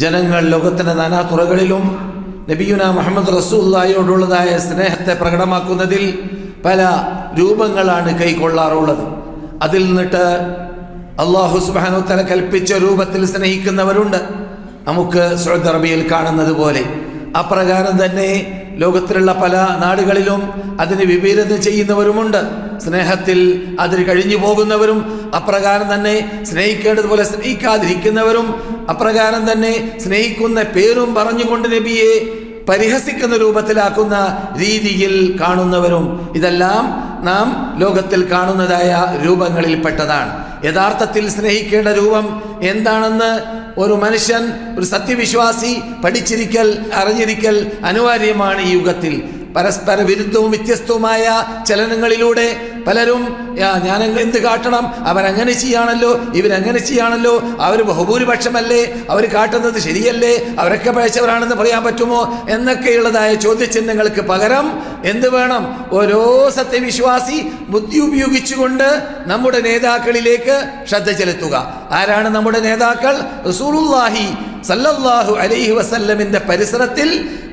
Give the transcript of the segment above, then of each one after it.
ജനങ്ങൾ ലോകത്തിന്റെ നാനാ തുറകളിലും നബിയുന മുഹമ്മദ് റസൂല്ലായോടുള്ളതായ സ്നേഹത്തെ പ്രകടമാക്കുന്നതിൽ പല രൂപങ്ങളാണ് കൈക്കൊള്ളാറുള്ളത്. അതിൽ നിന്നിട്ട് അള്ളാഹു സുബാനു തല കൽപ്പിച്ച രൂപത്തിൽ സ്നേഹിക്കുന്നവരുണ്ട്. നമുക്ക് സൗദി അറേബ്യയിൽ കാണുന്നത് പോലെ അപ്രകാരം തന്നെ ലോകത്തിലുള്ള പല നാടുകളിലും അതിന് വിപരീതം ചെയ്യുന്നവരുമുണ്ട്. സ്നേഹത്തിൽ അതിൽ കഴിഞ്ഞു പോകുന്നവരും അപ്രകാരം തന്നെ സ്നേഹിക്കേണ്ടതുപോലെ സ്നേഹിക്കാതിരിക്കുന്നവരും അപ്രകാരം തന്നെ സ്നേഹിക്കുന്ന പേരും പറഞ്ഞുകൊണ്ട് നബിയെ പരിഹസിക്കുന്ന രൂപത്തിലാക്കുന്ന രീതിയിൽ കാണുന്നവരും ഇതെല്ലാം നാം ലോകത്തിൽ കാണുന്നതായ രൂപങ്ങളിൽപ്പെട്ടതാണ്. യഥാർത്ഥത്തിൽ സ്നേഹിക്കേണ്ട രൂപം എന്താണെന്ന് ഒരു മനുഷ്യൻ ഒരു സത്യവിശ്വാസി പഠിച്ചിരിക്കൽ അറിഞ്ഞിരിക്കൽ അനിവാര്യമാണ് ഈ യുഗത്തിൽ. പരസ്പര വിരുദ്ധവും വ്യത്യസ്തവുമായ ചലനങ്ങളിലൂടെ പലരും "യാ, ഞാൻ എന്ത് കാട്ടണം? അവരങ്ങനെ ചെയ്യാണല്ലോ ഇവരങ്ങനെ ചെയ്യാണല്ലോ അവർ ബഹുഭൂരിപക്ഷമല്ലേ അവർ കാട്ടുന്നത് ശരിയല്ലേ അവരൊക്കെ പഴച്ചവരാണെന്ന് പറയാൻ പറ്റുമോ? എന്നൊക്കെയുള്ളതായ ചോദ്യചിഹ്നങ്ങൾക്ക് പകരം എന്ത് വേണം? ഓരോ സത്യവിശ്വാസി ബുദ്ധി ഉപയോഗിച്ചുകൊണ്ട് നമ്മുടെ നേതാക്കളിലേക്ക് ശ്രദ്ധ ചെലുത്തുക. ആരാണ് നമ്മുടെ നേതാക്കൾ? റസൂലുല്ലാഹി സല്ലല്ലാഹു അലൈഹി വസല്ലമിന്റെ പരിസരത്തിൽ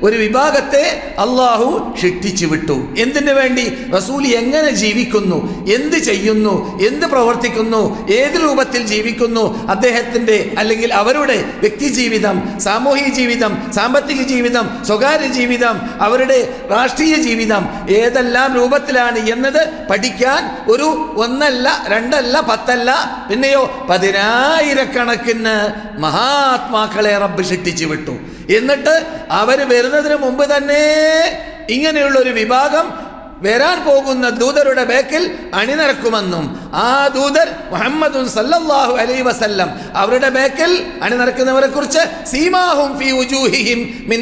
ഒരു വിഭാഗത്തെ അള്ളാഹു ശിക്ഷിച്ചു വിട്ടു. എന്തിനു വേണ്ടി? റസൂൽ എങ്ങനെ ജീവിക്കുന്നു? എന്ത് ചെയ്യുന്നു? എന്ത് പ്രവർത്തിക്കുന്നു? ഏത് രൂപത്തിൽ ജീവിക്കുന്നു? അദ്ദേഹത്തിന്റെ അല്ലെങ്കിൽ അവരുടെ വ്യക്തി ജീവിതം സാമൂഹിക ജീവിതം സാമ്പത്തിക ജീവിതം സ്വകാര്യ ജീവിതം അവരുടെ രാഷ്ട്രീയ ജീവിതം ഏതെല്ലാം രൂപത്തിലാണ് എന്നത് പഠിക്കാൻ ഒരു ഒന്നല്ല രണ്ടല്ല പത്തല്ല പിന്നെയോ പതിനായിരക്കണക്കിന് മഹാത്മാക്കളെ റബ്ബ് ശിക്ഷിച്ചു വിട്ടു. എന്നിട്ട് അവർ വരുന്നതിന് മുമ്പ് തന്നെ ഇങ്ങനെയുള്ള ഒരു വിഭാഗം വരാൻ പോകുന്ന ദൂതരുടെ ബേക്കിൽ അണിനിരക്കുമെന്നും ആ ദൂതർ മുഹമ്മദ് സല്ലല്ലാഹു അലൈഹി വസല്ലം അവരുടെ ബേക്കിൽ അണിനിരക്കുന്നവരെ കുറിച്ച് സീമാഹും ഉജൂഹിഹിം മിൻ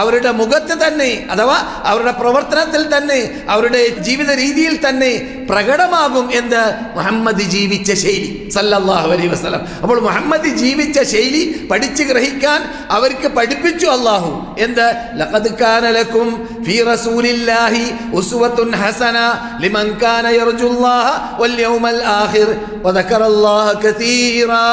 അവരുടെ മുഖത്ത് തന്നെ അഥവാ അവരുടെ പ്രവർത്തനത്തിൽ തന്നെ അവരുടെ ജീവിത രീതിയിൽ തന്നെ പ്രകടമാകും എന്ത് മുഹമ്മദ് ജീവിച്ച ശൈലി സല്ലല്ലാഹു അലൈ വസ്ലം അപ്പോൾ മുഹമ്മദ് ജീവിച്ച ശൈലി പഠിച്ച് ഗ്രഹിക്കാൻ അവർക്ക് പഠിപ്പിച്ചു അള്ളാഹു എന്ത്? ലഖദ് കാന ഫീ റസൂലില്ലാഹി ഉസ്വത്തുൻ ഹസന ലിമൻ കാന യർജുല്ലാഹ വൽ الآخر وذكر الله كثيرا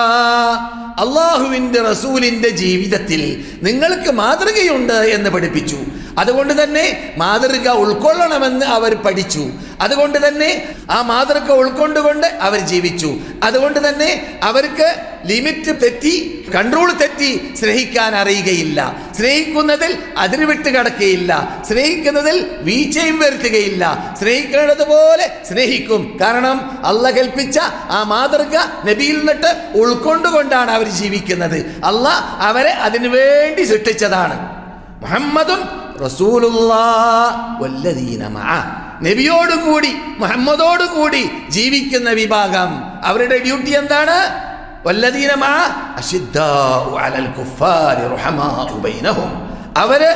അള്ളാഹുവിന്റെ റസൂലിന്റെ ജീവിതത്തിൽ നിങ്ങൾക്ക് മാതൃകയുണ്ട് എന്ന് പഠിപ്പിച്ചു. അതുകൊണ്ട് തന്നെ മാതൃക ഉൾക്കൊള്ളണമെന്ന് അവർ പഠിച്ചു. അതുകൊണ്ട് തന്നെ ആ മാതൃക ഉൾക്കൊണ്ടുകൊണ്ട് അവർ ജീവിച്ചു. അതുകൊണ്ട് തന്നെ അവർക്ക് ലിമിറ്റ് തെറ്റി കൺട്രോൾ തെറ്റി സ്നേഹിക്കാൻ അറിയുകയില്ല. സ്നേഹിക്കുന്നതിൽ അതിരുവിട്ട് കിടക്കുകയില്ല. സ്നേഹിക്കുന്നതിൽ വീഴ്ചയും വരുത്തുകയില്ല. സ്നേഹിക്കുന്നതുപോലെ സ്നേഹിക്കും. കാരണം അല്ല കൽപ്പിച്ച ആ മാതൃക നബിയിൽ നിന്നിട്ട് ഉൾക്കൊണ്ടുകൊണ്ടാണ് അവർ ജീവിക്കുന്നത്. അല്ല അവരെ അതിനുവേണ്ടി സൃഷ്ടിച്ചതാണ്. മുഹമ്മദും നബിയോടുകൂടി മുഹമ്മദോടുകൂടി ജീവിക്കുന്ന വിഭാഗം. അവരുടെ ഡ്യൂട്ടി എന്താണ്? അവർ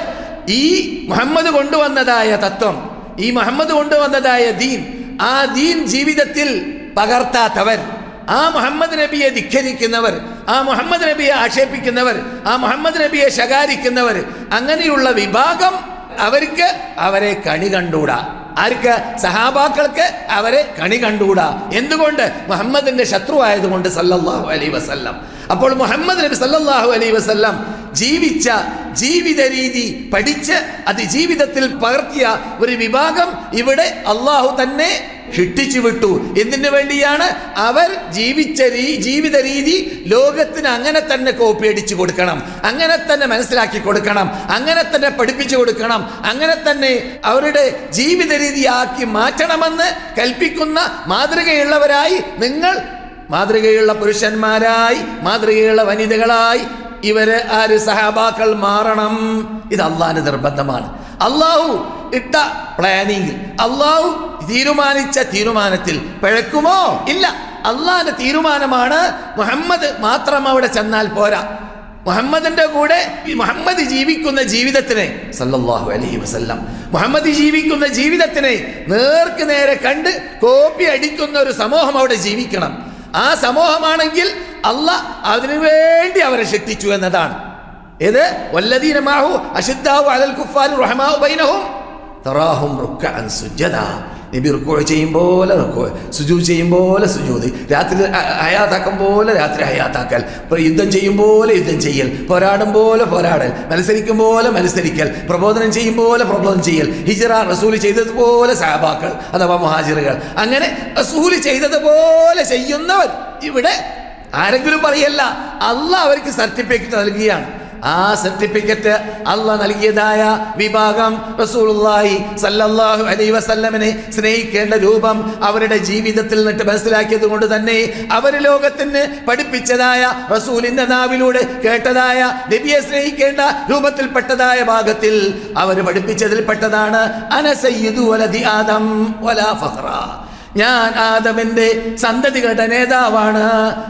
ഈ മുഹമ്മദ് കൊണ്ടുവന്നതായ തത്വം ഈ മുഹമ്മദ് കൊണ്ടുവന്നതായ ദീൻ ആ ദീൻ ജീവിതത്തിൽ പകർത്താത്തവർ ആ മുഹമ്മദ് നബിയെ ധിഖരിക്കുന്നവർ ആ മുഹമ്മദ് നബിയെ ആക്ഷേപിക്കുന്നവർ ആ മുഹമ്മദ് നബിയെ ശകാരിക്കുന്നവർ അങ്ങനെയുള്ള വിഭാഗം അവർക്ക് അവരെ കണി കണ്ടൂടാ ആർക്ക്? സഹാബാക്കൾക്ക് അവരെ കണി കണ്ടുകൂടാ. എന്തുകൊണ്ട്? മുഹമ്മദിന്റെ ശത്രു ആയതുകൊണ്ട് സല്ലല്ലാഹു അലൈ വസല്ലം. അപ്പോൾ മുഹമ്മദ് നബി സല്ലല്ലാഹു അലൈ വസല്ലം ജീവിച്ച ജീവിത രീതി പഠിച്ച് അത് ജീവിതത്തിൽ പകർത്തിയ ഒരു വിഭാഗം ഇവിടെ അള്ളാഹു തന്നെ ഷിട്ടിച്ചു വിട്ടു. എന്തിനു വേണ്ടിയാണ്? അവർ ജീവിച്ച രീ ജീവിത രീതി ലോകത്തിന് അങ്ങനെ തന്നെ കോപ്പി അടിച്ചു കൊടുക്കണം. അങ്ങനെ തന്നെ മനസ്സിലാക്കി കൊടുക്കണം. അങ്ങനെ തന്നെ പഠിപ്പിച്ചു കൊടുക്കണം. അങ്ങനെ തന്നെ അവരുടെ ജീവിത രീതിയാക്കി മാറ്റണമെന്ന് കൽപ്പിക്കുന്ന മാതൃകയുള്ളവരായി നിങ്ങൾ മാതൃകയുള്ള പുരുഷന്മാരായി മാതൃകയുള്ള വനിതകളായി ഇവർ ആര് സഹാബാക്കൾ മാറണം? ഇത് അള്ളാഹിന്റെ നിർബന്ധമാണ്. അള്ളാഹു ഇട്ട പ്ലാനിങ് അള്ളാഹു തീരുമാനിച്ച തീരുമാനത്തിൽ പിഴക്കുമോ? ഇല്ല. അള്ളാഹിന്റെ തീരുമാനമാണ് മുഹമ്മദ് മാത്രം അവിടെ ചെന്നാൽ പോരാ. മുഹമ്മദിന്റെ കൂടെ ഈ മുഹമ്മദ് ജീവിക്കുന്ന ജീവിതത്തിനെ സല്ലല്ലാഹു അലൈഹി വസല്ലം മുഹമ്മദ് ജീവിക്കുന്ന ജീവിതത്തിനെ നേർക്ക് നേരെ കണ്ട് കോപ്പി അടിക്കുന്ന ഒരു സമൂഹം അവിടെ ജീവിക്കണം. ആ സമൂഹമാണെങ്കിൽ അല്ല അതിനു വേണ്ടി അവരെ ശക്തിച്ചു എന്നതാണ്. ഏത്? വല്ലദീനമാഹു അശുദ്ധാഹു അലൽ കുഫാരി റഹ്മാഹു ബൈനഹും തറാഹും റുക്കഅൻ സുജദ നബി റുക്കോ ചെയ്യും പോലെ റുക്കോ സുജു ചെയ്യും പോലെ സുജൂതി. രാത്രി ഹയാത്താക്കും പോലെ രാത്രി ഹയാത്താക്കൽ. യുദ്ധം ചെയ്യും പോലെ യുദ്ധം ചെയ്യൽ. പോരാടും പോലെ പോരാടൽ. മത്സരിക്കും പോലെ മത്സരിക്കൽ. പ്രബോധനം ചെയ്യും പോലെ പ്രബോധനം ചെയ്യൽ. ഹിജറ റസൂൽ ചെയ്തതുപോലെ സാബാക്കൾ അഥവാ മുഹാജിറുകൾ. അങ്ങനെ റസൂൽ ചെയ്തതുപോലെ ചെയ്യുന്നവർ ഇവിടെ ആരെങ്കിലും പറയല്ല അല്ല അവർക്ക് സർട്ടിഫിക്കറ്റ് നൽകുകയാണ് ആ സർട്ടിഫിക്കറ്റ് അല്ല നൽകിയതായ വിഭാഗം റസൂലുള്ളാഹി സല്ലല്ലാഹു അലൈഹി വസല്ലമനെ സ്നേഹിക്കേണ്ട രൂപം അവരുടെ ജീവിതത്തിൽ നിന്നിട്ട് മനസ്സിലാക്കിയത് കൊണ്ട് തന്നെ അവർ ലോകത്തിന് പഠിപ്പിച്ചതായ റസൂലിന്റെ നാവിലൂടെ കേട്ടതായ നബിയെ സ്നേഹിക്കേണ്ട രൂപത്തിൽപ്പെട്ടതായ ഭാഗത്തിൽ അവർ പഠിപ്പിച്ചതിൽപ്പെട്ടതാണ് അനസയ്യിദു വലദി ആദം വലാ ഫഖ്റ. ഞാൻ ആദമിന്റെ സന്തതികളുടെ നേതാവാണ്.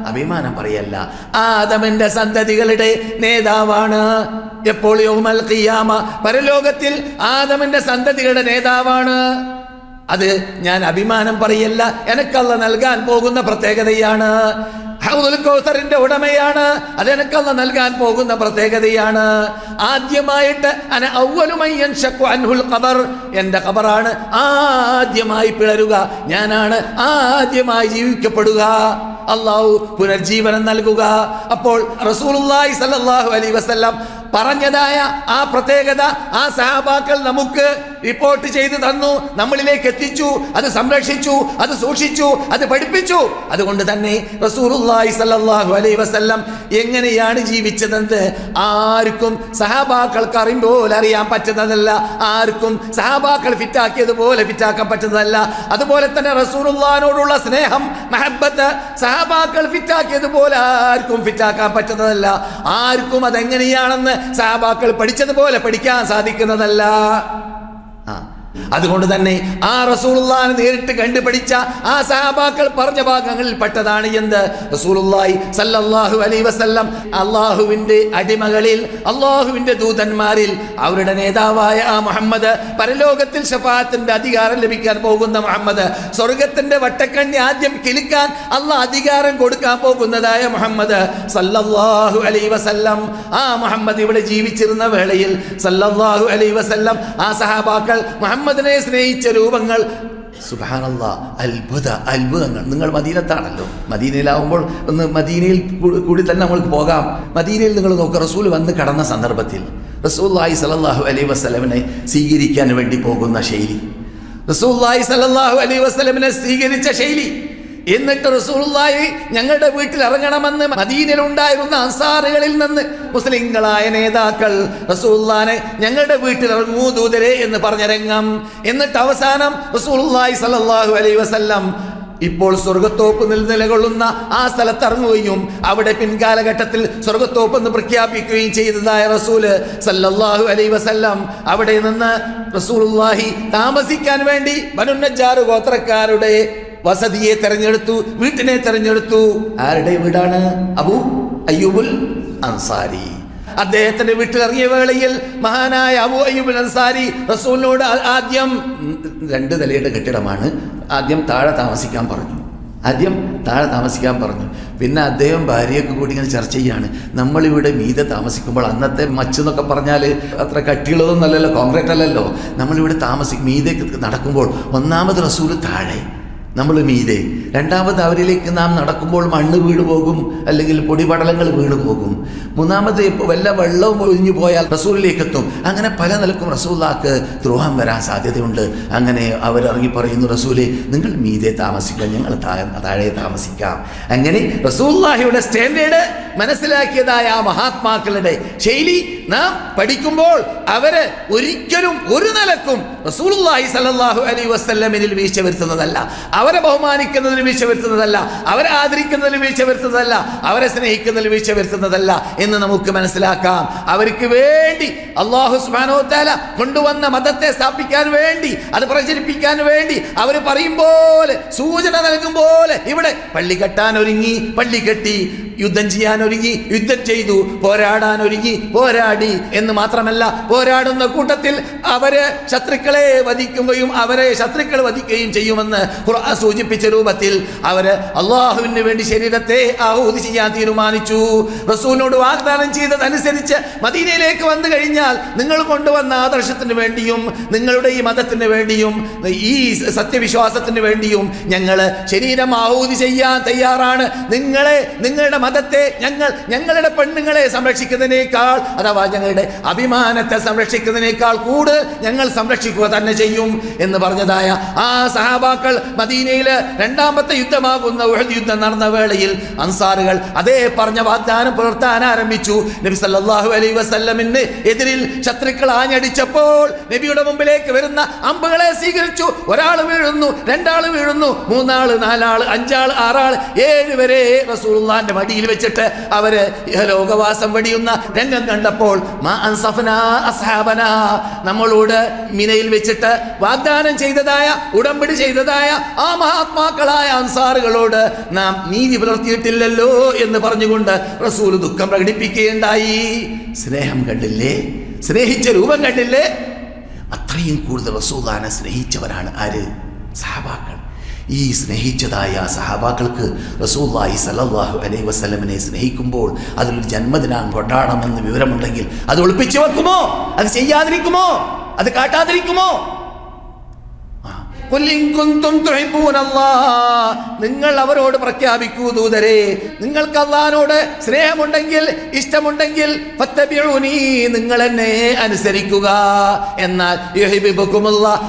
അഭിമാനം പറയല്ല. ആദമിന്റെ സന്തതികളുടെ നേതാവാണ്. എപ്പോൾ യോമൽ ഖിയാമ? പരലോകത്തിൽ ആദമിന്റെ സന്തതികളുടെ നേതാവാണ്. അത് ഞാൻ അഭിമാനം പറയല്ല. എനക്കല്ല നൽകാൻ പോകുന്ന പ്രത്യേകതയാണ്. ഹൗദുൽ കൗസറിന്റെ ഉടമയാണ്. അത് എനക്കല്ല നൽകാൻ പോകുന്ന പ്രത്യേകതയാണ്. ആദ്യമായിട്ട് അന അവ്വലുമൻ യൻഷഖു അൻഹുൽ ഖബർ. ഖബറാണ് ആദ്യമായി പിളരുക. ഞാനാണ് ആദ്യമായി ജീവിക്കപ്പെടുക. അള്ളാഹു പുനർജീവനം നൽകുക. അപ്പോൾ റസൂലുള്ളാഹി സല്ലല്ലാഹു അലൈഹി വസല്ലം പറഞ്ഞതായ ആ പ്രത്യേകത ആ സഹാബാക്കൾ നമുക്ക് റിപ്പോർട്ട് ചെയ്തു തന്നു. നമ്മളിലേക്ക് എത്തിച്ചു. അത് സംരക്ഷിച്ചു. അത് സൂക്ഷിച്ചു. അത് പഠിപ്പിച്ചു. അതുകൊണ്ട് തന്നെ അലൈഹി വസല്ലം എങ്ങനെയാണ് ജീവിച്ചതെന്ന് ആർക്കും സഹാബാക്കൾക്ക് അറിയുമ്പോൾ അറിയാൻ പറ്റുന്നതല്ല. ആർക്കും സഹാബാക്കൾ ഫിറ്റാക്കിയതുപോലെ ഫിറ്റാക്കാൻ പറ്റുന്നതല്ല. അതുപോലെ തന്നെ റസൂറുല്ലാനോടുള്ള സ്നേഹം മഹബത്ത് സഹാബാക്കൾ ഫിറ്റാക്കിയതുപോലെ ആർക്കും ഫിറ്റാക്കാൻ പറ്റുന്നതല്ല. ആർക്കും അതെങ്ങനെയാണെന്ന് സഹാബാക്കൾ പഠിച്ചതുപോലെ പഠിക്കാൻ സാധിക്കുന്നതല്ല. അതുകൊണ്ട് തന്നെ ആ റസൂലുള്ളാഹിനെ നേരിട്ട് കണ്ടുപിടിച്ച ആ സഹാബാക്കൾ പറഞ്ഞ ഭാഗങ്ങളിൽ പെട്ടതാണ് എന്ത്? റസൂലുള്ളാഹി സല്ലല്ലാഹു അലൈഹി വസല്ലം അള്ളാഹുവിന്റെ അടിമകളിൽ അള്ളാഹുവിന്റെ ദൂതന്മാരിൽ അവരുടെ നേതാവായ ആ മുഹമ്മദ് പരലോകത്തിൽ ഷഫാത്തിന്റെ അധികാരം ലഭിക്കാൻ പോകുന്ന മുഹമ്മദ് സ്വർഗത്തിന്റെ വട്ടക്കണ്ണി ആദ്യം കിളിക്കാൻ അള്ളാഹ് അധികാരം കൊടുക്കാൻ പോകുന്നതായ മുഹമ്മദ് സല്ലല്ലാഹു അലൈഹി വസല്ലം. ആ മുഹമ്മദ് ഇവിടെ ജീവിച്ചിരുന്ന വേളയിൽ സല്ലല്ലാഹു അലൈഹി വസല്ലം ആ സഹാബാക്കൾ മുഹമ്മദിനെ സ്നേഹിച്ച രൂപങ്ങൾ. സുബാനല്ല അത്ഭുത അത്ഭുതങ്ങൾ. നിങ്ങൾ മദീനത്താണല്ലോ. മദീനയിലാവുമ്പോൾ ഒന്ന് മദീനയിൽ കൂടി തന്നെ നമ്മൾക്ക് പോകാം. മദീനയിൽ നിങ്ങൾ നോക്കുക റസൂൽ വന്ന് കടന്ന സന്ദർഭത്തിൽ റസൂല്ലായി സലല്ലാഹു അലൈ വസ്ലമിനെ സ്വീകരിക്കാൻ വേണ്ടി പോകുന്ന ശൈലി. റസൂല്ലായി സലല്ലാഹു അലൈ വസ്ലമിനെ സ്വീകരിച്ച ശൈലി. എന്നിട്ട് റസൂലുള്ളാഹി ഞങ്ങളുടെ വീട്ടിൽ ഇറങ്ങണമെന്ന് മദീനയിലുണ്ടായിരുന്ന അൻസാറുകളിൽ നിന്ന് മുസ്ലിങ്ങളായ നേതാക്കൾ റസൂലുള്ളാനെ ഞങ്ങളുടെ വീട്ടിൽ ഇറങ്ങൂ ദൂതരെ എന്ന് പറഞ്ഞ രംഗം. എന്നിട്ട് അവസാനം റസൂലുള്ളാഹി സല്ലല്ലാഹു അലൈഹി വസല്ലം ഇപ്പോൾ സ്വർഗത്തോപ്പ് നിലകൊള്ളുന്ന ആ സ്ഥലത്ത് ഇറങ്ങുകയും അവിടെ പിൻകാലഘട്ടത്തിൽ സ്വർഗത്തോപ്പ് എന്ന് പ്രഖ്യാപിക്കുകയും ചെയ്തതായ റസൂൽ സല്ലല്ലാഹു അലൈ വസല്ലം അവിടെ നിന്ന് റസൂലുള്ളാഹി താമസിക്കാൻ വേണ്ടി ബനുന്നജാറ് ഗോത്രക്കാരുടെ വസതിയെ തെരഞ്ഞെടുത്തു വീട്ടിനെ തെരഞ്ഞെടുത്തു. ആരുടെ വീടാണ്? അബു അയ്യൂബുൽ അൻസാരി. അദ്ദേഹത്തിന്റെ വീട്ടിലിറങ്ങിയ വേളയിൽ മഹാനായ അബു അയ്യൂബുൽ അൻസാരി റസൂലിനോട് ആദ്യം രണ്ട് നിലയുടെ കെട്ടിടമാണ്. ആദ്യം താഴെ താമസിക്കാൻ പറഞ്ഞു. ആദ്യം താഴെ താമസിക്കാൻ പറഞ്ഞു. പിന്നെ അദ്ദേഹം ഭാര്യയൊക്കെ കൂടി ഇങ്ങനെ ചർച്ച ചെയ്യാണ്. നമ്മളിവിടെ മീതെ താമസിക്കുമ്പോൾ അന്നത്തെ മച്ച് എന്നൊക്കെ പറഞ്ഞാൽ അത്ര കട്ടിയുള്ളതൊന്നും അല്ലല്ലോ കോൺക്രീറ്റ് അല്ലല്ലോ നമ്മളിവിടെ താമസി മീതെ നടക്കുമ്പോൾ ഒന്നാമത് റസൂൽ താഴെ. നമ്മൾ മീതെ. രണ്ടാമത് അവരിലേക്ക് നാം നടക്കുമ്പോൾ മണ്ണ് വീണു പോകും അല്ലെങ്കിൽ പൊടിപടലങ്ങൾ വീണു പോകും. മൂന്നാമത് ഇപ്പോൾ വല്ല വെള്ളവും ഒഴിഞ്ഞു പോയാൽ റസൂലിലേക്ക് എത്തും. അങ്ങനെ പല നിലക്കും റസൂലാക്ക് ദ്രോഹം വരാൻ സാധ്യതയുണ്ട്. അങ്ങനെ അവരിറങ്ങി പറയുന്നു റസൂലെ നിങ്ങൾ മീതെ താമസിക്കാം ഞങ്ങൾ താഴെ താമസിക്കാം. അങ്ങനെ റസൂല്ലാഹിയുടെ സ്റ്റാൻഡേർഡ് മനസ്സിലാക്കിയതായ ആ മഹാത്മാക്കളുടെ ശൈലി നാം പഠിക്കുമ്പോൾ അവർ ഒരിക്കലും ഒരു നിലക്കും റസൂലുള്ളാഹി സല്ലല്ലാഹു അലൈഹി വീഴ്ച വരുത്തുന്നതല്ല അവരെ ബഹുമാനിക്കുന്നതിൽ വീഴ്ച വരുത്തുന്നതല്ല അവരെ ആദരിക്കുന്നതിൽ വീഴ്ച വരുത്തുന്നതല്ല അവരെ സ്നേഹിക്കുന്നതിൽ വീഴ്ച വരുത്തുന്നതല്ല എന്ന് നമുക്ക് മനസ്സിലാക്കാം. അവർക്ക് വേണ്ടി അള്ളാഹു സുബ്ഹാനഹു തആല കൊണ്ടുവന്ന മതത്തെ സ്ഥാപിക്കാൻ വേണ്ടി അത് പ്രചരിപ്പിക്കാൻ വേണ്ടി അവർ പറയും പോലെ സൂചന നൽകും പോലെ ഇവിടെ പള്ളി കെട്ടാൻ ഒരുങ്ങി പള്ളി കെട്ടി യുദ്ധം ചെയ്യാൻ ഒരുങ്ങി യുദ്ധം ചെയ്തു പോരാടാൻ ഒരുങ്ങി പോരാടി എന്ന് മാത്രമല്ല പോരാടുന്ന കൂട്ടത്തിൽ അവർ ശത്രുക്കളെ വധിക്കുകയും അവരെ ശത്രുക്കൾ വധിക്കുകയും ചെയ്യുമെന്ന് ഖുർആൻ സൂചിപ്പിച്ച രൂപത്തിൽ അവർ അള്ളാഹുവിന് വേണ്ടി ശരീരത്തെ ആഹൂതി ചെയ്യാൻ തീരുമാനിച്ചു. റസൂലിനോട് വാഗ്ദാനം ചെയ്തതനുസരിച്ച് മദീനയിലേക്ക് വന്നു കഴിഞ്ഞാൽ നിങ്ങൾ കൊണ്ടുവന്ന ആദർശത്തിന് വേണ്ടിയും നിങ്ങളുടെ ഈ മതത്തിന് വേണ്ടിയും ഈ സത്യവിശ്വാസത്തിന് വേണ്ടിയും ഞങ്ങൾ ശരീരം ആഹൂതി ചെയ്യാൻ തയ്യാറാണ്. നിങ്ങളെ നിങ്ങളുടെ മതത്തെ ഞങ്ങൾ ഞങ്ങളുടെ പെണ്ണുങ്ങളെ സംരക്ഷിക്കുന്നതിനേക്കാൾ അഥവാ ഞങ്ങളുടെ അഭിമാനത്തെ സംരക്ഷിക്കുന്നതിനേക്കാൾ കൂടുതൽ ഞങ്ങൾ സംരക്ഷിക്കുക തന്നെ ചെയ്യും എന്ന് പറഞ്ഞതായ ആ സഹാബാക്കൾ മദീനയിൽ രണ്ടാമത്തെ യുദ്ധമാകുന്ന ഉഹദ് യുദ്ധം നടന്ന വേളയിൽ അൻസാറുകൾ അതേ പറഞ്ഞ വാഗ്ദാനം പുലർത്താൻ ആരംഭിച്ചു. നബി സല്ലാഹു അലൈ വസല്ലമിന് എതിരിൽ ശത്രുക്കൾ ആഞ്ഞടിച്ചപ്പോൾ നബിയുടെ മുമ്പിലേക്ക് വരുന്ന അമ്പുകളെ സ്വീകരിച്ചു. ഒരാൾ വീഴുന്നു രണ്ടാൾ വീഴുന്നു മൂന്നാൾ നാലാൾ അഞ്ചാൾ ആറാൾ ഏഴ് വരെ റസൂലുള്ളാന്റെ മടിയിൽ വെച്ചിട്ട് അവർ ലോകവാസം വെടിയുന്ന രംഗം കണ്ടപ്പോൾ നമ്മളോട് മിനയിൽ വെച്ചിട്ട് വാഗ്ദാനം ചെയ്തതായ ഉടമ്പടി ചെയ്തതായ ആ മഹാത്മാക്കളായ അൻസാറുകളോട് നാം നീതി പുലർത്തിയിട്ടില്ലല്ലോ എന്ന് പറഞ്ഞുകൊണ്ട് റസൂൽ ദുഃഖം പ്രകടിപ്പിക്കുകയുണ്ടായി. സ്നേഹം കണ്ടില്ലേ? സ്നേഹിച്ച രൂപം കണ്ടില്ലേ? അത്രയും കൂടുതൽ റസൂദാനെ സ്നേഹിച്ചവരാണ് ആര്? സഹാബാക്കൾ. ഈ സ്നേഹിച്ചതായ സഹാബാക്കൾക്ക് റസൂല്ലായി സലല്ലാഹു അലൈ വസ്ലമിനെ സ്നേഹിക്കുമ്പോൾ അതിലൊരു ജന്മദിനം കൊണ്ടാടണമെന്ന് വിവരമുണ്ടെങ്കിൽ അത് ഒളിപ്പിച്ചു വെക്കുമോ? അത് ചെയ്യാതിരിക്കുമോ? അത് കാട്ടാതിരിക്കുമോ? നിങ്ങൾ അവരോട് പ്രഖ്യാപിക്കൂ ദൂതരെ. നിങ്ങൾക്ക് അള്ളഹാനോട് സ്നേഹമുണ്ടെങ്കിൽ ഇഷ്ടമുണ്ടെങ്കിൽ നിങ്ങൾ എന്നെ അനുസരിക്കുക. എന്നാൽ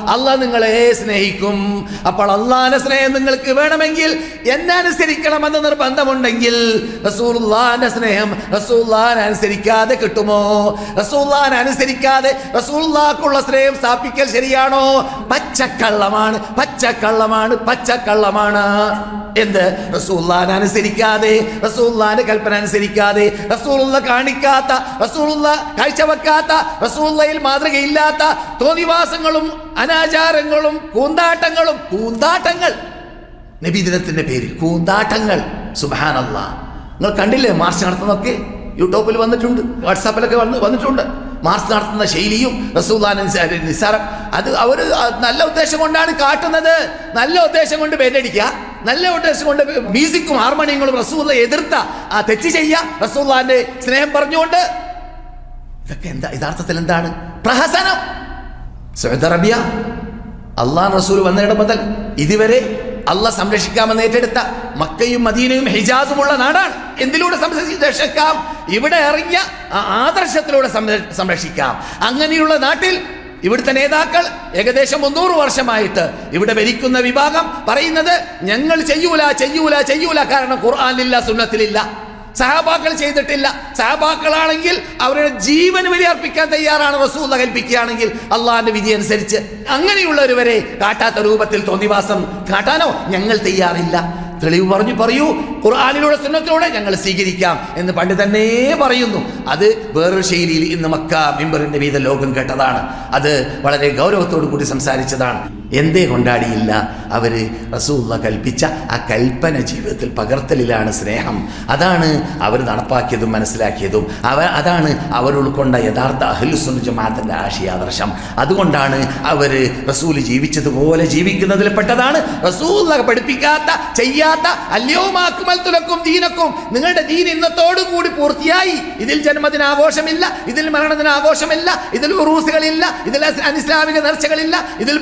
അള്ളാഹ് നിങ്ങളെ സ്നേഹിക്കും. അപ്പോൾ അള്ളഹാന സ്നേഹം നിങ്ങൾക്ക് വേണമെങ്കിൽ എന്നെ അനുസരിക്കണമെന്ന് നിർബന്ധമുണ്ടെങ്കിൽ റസൂള്ളാന്റെ സ്നേഹം റസൂലുള്ളാഹിനെ അനുസരിക്കാതെ കിട്ടുമോ? റസൂലുള്ളാഹിനെ അനുസരിക്കാതെ റസൂലുള്ളാഹിക്കുള്ള സ്നേഹം സ്ഥാപിക്കൽ ശരിയാണോ? പച്ചക്കള്ളമാണ്. പച്ചക്കള്ളമാണ്. പച്ചക്കള്ളമാണ് എന്ത്? റസൂല്ലാനെ അനുസരിക്കാതെ റസൂല്ലാന്റെ കൽപ്പന അനുസരിക്കാതെ റസൂലുള്ള കാണിക്കാത്ത റസൂലുള്ള കാഴ്ചവെക്കാത്ത റസൂള്ളയിൽ മാതൃകയില്ലാത്ത തോന്നിവാസങ്ങളും അനാചാരങ്ങളും കൂന്താട്ടങ്ങളും കൂന്താട്ടങ്ങൾ. നബിദിനത്തിന്റെ പേരിൽ കൂന്താട്ടങ്ങൾ. സുബാനല്ല നിങ്ങൾ കണ്ടില്ലേ മാർച്ച് നടത്തുന്നൊക്കെ യൂട്യൂബിൽ വന്നിട്ടുണ്ട് വാട്സാപ്പിലൊക്കെ വന്ന് വന്നിട്ടുണ്ട്. മാർച്ച് നടത്തുന്ന ശൈലിയും റസൂദാൻ നിസ്സാരം. അത് അവർ നല്ല ഉദ്ദേശം കൊണ്ടാണ് കാട്ടുന്നത്. നല്ല ഉദ്ദേശം കൊണ്ട് പേരടിക്കുക നല്ല ഉദ്ദേശം കൊണ്ട് മ്യൂസിക്കും ഹാർമോണിയങ്ങളും റസൂല എതിർത്ത ആ തെറ്റ് ചെയ്യുക. റസൂല്ലാന്റെ സ്നേഹം പറഞ്ഞുകൊണ്ട്. ഇതൊക്കെ എന്താ? യഥാർത്ഥത്തിൽ എന്താണ്? പ്രഹസനം. സൗദി അള്ളാൻ റസൂൽ വന്നിടം മുതൽ ഇതുവരെ അല്ല സംരക്ഷിക്കാമെന്ന് ഏറ്റെടുത്ത മക്കയും മദീനയും ഹിജാസുമുള്ള നാടാണ്. എന്തിലൂടെ സംരക്ഷിക്കാം? ഇവിടെ ഇറങ്ങിയ ആദർശത്തിലൂടെ സംരക്ഷിക്കാം. അങ്ങനെയുള്ള നാട്ടിൽ ഇവിടുത്തെ നേതാക്കൾ ഏകദേശം മുന്നൂറ് വർഷമായിട്ട് ഇവിടെ ഭരിക്കുന്ന വിഭാഗം പറയുന്നത് ഞങ്ങൾ ചെയ്യൂല ചെയ്യൂല ചെയ്യൂല. കാരണം ഖുർആാനില്ല സുന്നത്തിലില്ല. സഹാബാക്കൾ ചെയ്തിട്ടില്ല. സഹാബാക്കളാണെങ്കിൽ അവരുടെ ജീവന് ബലി അർപ്പിക്കാൻ തയ്യാറാണ് റസൂൽ കൽപ്പിക്കുകയാണെങ്കിൽ അള്ളാഹിന്റെ വിധി അനുസരിച്ച്. അങ്ങനെയുള്ളവരെ കാട്ടാത്ത രൂപത്തിൽ തോന്നിവാസം കാട്ടാനോ ഞങ്ങൾ തയ്യാറില്ല. തെളിവ് പറഞ്ഞു പറയൂ. ഖുർആാനിലൂടെ സുന്നത്തിലൂടെ ഞങ്ങൾ സ്വീകരിക്കാം എന്ന് പണ്ട് തന്നെ പറയുന്നു. അത് വേറൊരു ശൈലിയിൽ ഇന്ന് മക്ക മിമ്പറിന്റെ വീത ലോകം കേട്ടതാണ്. അത് വളരെ ഗൗരവത്തോടു കൂടി സംസാരിച്ചതാണ്. എന്തേ കൊണ്ടാടിയില്ല? അവർ റസൂള്ള കൽപ്പിച്ച ആ കൽപ്പന ജീവിതത്തിൽ പകർത്തലിലാണ് സ്നേഹം. അതാണ് അവർ നടപ്പാക്കിയതും മനസ്സിലാക്കിയതും. അവ അതാണ് അവർ ഉൾക്കൊണ്ട യഥാർത്ഥ അഹ്ലുസുന്ന ജമാഅത്തിന്റെ ആശയാദർശം. അതുകൊണ്ടാണ് അവർ റസൂൽ ജീവിച്ചതുപോലെ ജീവിക്കുന്നതിൽ പെട്ടതാണ്. റസൂൽ പഠിപ്പിക്കാത്ത ചെയ്യാത്ത അല്യോമാക്കുമൽ തുലക്കും ദീനക്കും. നിങ്ങളുടെ ദീൻ ഇന്നത്തോടു കൂടി പൂർത്തിയായി. ഇതിൽ ജന്മദിന ആഘോഷമില്ല ഇതിൽ മരണദിന ആഘോഷമില്ല ഇതിൽ ഉറൂസുകളില്ല ഇതിൽ അനിസ്ലാമിക നേർച്ചകളില്ല ഇതിൽ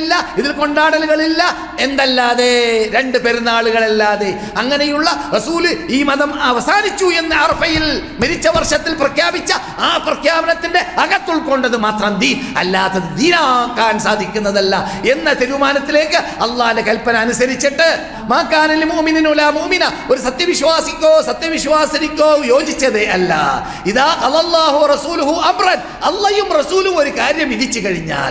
പൂരങ്ങളില്ല ഇതിൽ കൊണ്ടാടലുകളില്ല. എന്തല്ലാതെ? രണ്ട് പെരുന്നാളുകളല്ലാതെ. അങ്ങനെയുള്ള റസൂൽ ഈ മതം അവസാനിച്ചു എന്ന് അർഫയിൽ മരിച്ച വർഷത്തിൽ പ്രഖ്യാപിച്ച ആ പ്രഖ്യാപനത്തിന്റെ അകത്തുൾക്കൊണ്ടത് മാത്രം ദീൻ. അല്ലാത്തത് ദീനാക്കാൻ സാധിക്കുന്നതല്ല എന്ന തീരുമാനത്തിലേക്ക് അള്ളാന്റെ കൽപ്പന അനുസരിച്ചിട്ട് ഒരു സത്യവിശ്വാസിക്കോ സത്യവിശ്വാസിനിക്കോ യോജിച്ചതേ അല്ല. ഇതാ അള്ളാഹു റസൂലുഹു അമ്രൻ അള്ളയും റസൂലും ഒരു കാര്യം വിധിച്ചു കഴിഞ്ഞാൽ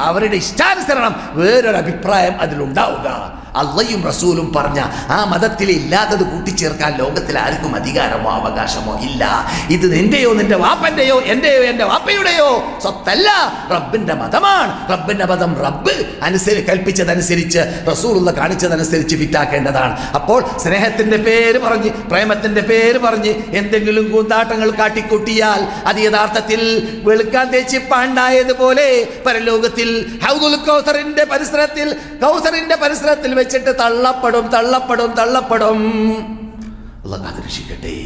അവരുടെ ഇഷ്ടാനുസരണം വേറൊരു അഭിപ്രായം അതിലുണ്ടാവുക. അള്ളയും റസൂലും പറഞ്ഞ ആ മതത്തിൽ ഇല്ലാത്തത് കൂട്ടിച്ചേർക്കാൻ ലോകത്തിൽ ആർക്കും അധികാരമോ അവകാശമോ ഇല്ല. ഇത് നിന്റെയോ നിന്റെ വാപ്പന്റെയോ എന്റെയോ എന്റെ വാപ്പയുടെയോ സ്വത്തല്ല. റബ്ബിന്റെ മതമാണ്. റബ്ബിന്റെ മതം റബ്ബ് അനുസരിച്ച് കൽപ്പിച്ചതനുസരിച്ച് റസൂലുള്ള കാണിച്ചതനുസരിച്ച് ഫിറ്റാക്കേണ്ടതാണ്. അപ്പോൾ സ്നേഹത്തിന്റെ പേര് പറഞ്ഞ് പ്രേമത്തിന്റെ പേര് പറഞ്ഞ് എന്തെങ്കിലും കൂന്താട്ടങ്ങൾ കാട്ടിക്കൂട്ടിയാൽ അത് യഥാർത്ഥത്തിൽ വെളുക്കാൻ തേച്ച് പാണ്ടായതുപോലെ പരലോകത്തിൽ പരിസരത്തിൽ പരിസരത്തിൽ വെച്ചിട്ട് തള്ളപ്പെടും തള്ളപ്പെടും തള്ളപ്പെടും. അല്ല കാത്തിരക്ഷിക്കട്ടെ